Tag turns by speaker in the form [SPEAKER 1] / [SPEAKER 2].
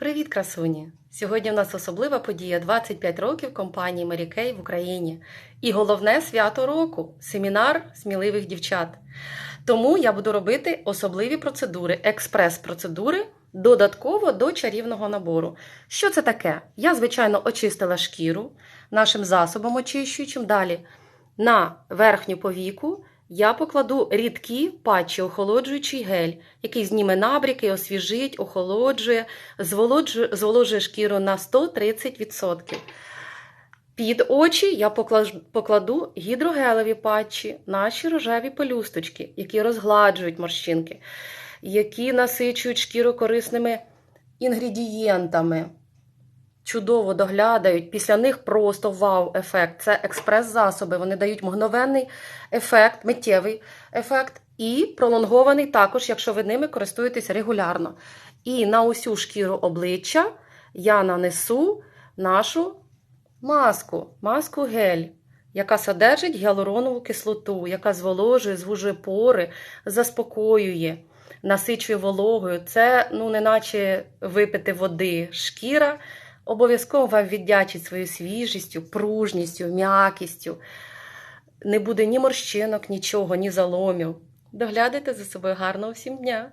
[SPEAKER 1] Привіт, красуні! Сьогодні в нас особлива подія 25 років компанії Kay в Україні. І головне свято року семінар сміливих дівчат. Тому я буду робити особливі процедури, експрес-процедури додатково до чарівного набору. Що це таке? Я, звичайно, очистила шкіру нашим засобом очищуючим. Далі на верхню повіку я покладу рідкі патчі, охолоджуючий гель, який зніме набріки, освіжить, охолоджує, зволожує шкіру на 130%. Під очі я покладу гідрогелеві патчі, наші рожеві пелюсточки, які розгладжують морщинки, які насичують шкіру корисними інгредієнтами. Чудово доглядають, після них просто вау-ефект. Це експрес-засоби. Вони дають мгновенний ефект, миттєвий ефект і пролонгований також, якщо ви ними користуєтесь регулярно. І на усю шкіру обличчя я нанесу нашу маску, маску гель, яка содержить гіалуронову кислоту, яка зволожує, звужує пори, заспокоює, насичує вологою. Це, ну, неначе випити води. Шкіра обов'язково вам віддячить своєю свіжістю, пружністю, м'якістю. Не буде ні морщинок, нічого, ні заломів. Доглядайте за собою гарного всім дня!